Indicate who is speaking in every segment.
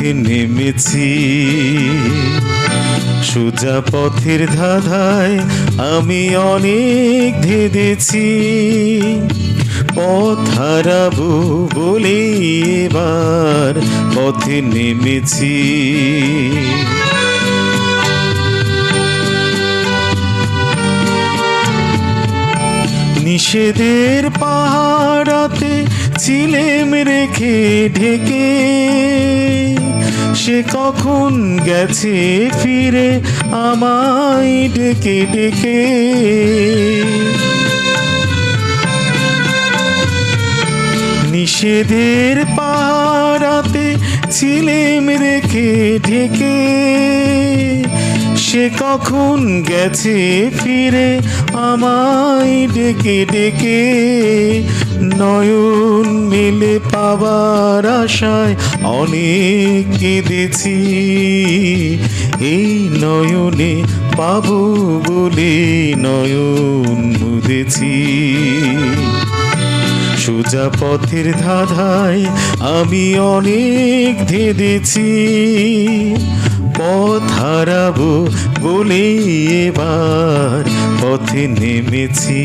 Speaker 1: পথে নেমেছি। সোজা পথের ধাধায় আমি অনেক ধেদেছি পথ হারাবো বলে এবার পথে নেমেছি। নিষেধের পাহাড়াতে ছিলেম রেখে ঢেকে, সে কখন গেছে ফিরে আমায় ডেকে ডেকে। নিষেধের পাহাড়াতে ছিলেম রেখে ঢেকে, সে কখন গেছে ফিরে আমায় ডেকে ডেকে। নয়ন মিলে পাবার আশায় অনেক কেঁদেছি। এই নয়নে পাবো বলে নয়ন মুদেছি। সোজা পথের ধাঁধায় আমি অনেক ধেদেছি পথ হারাবো বলে এবার পথে নেমেছি।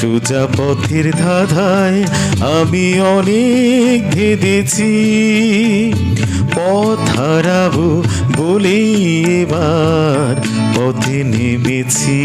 Speaker 1: সোজা পথের ধাধায় আমি অনেক ভেদেছি। পথ হারাবো বলেই এবার পথে নেমেছি।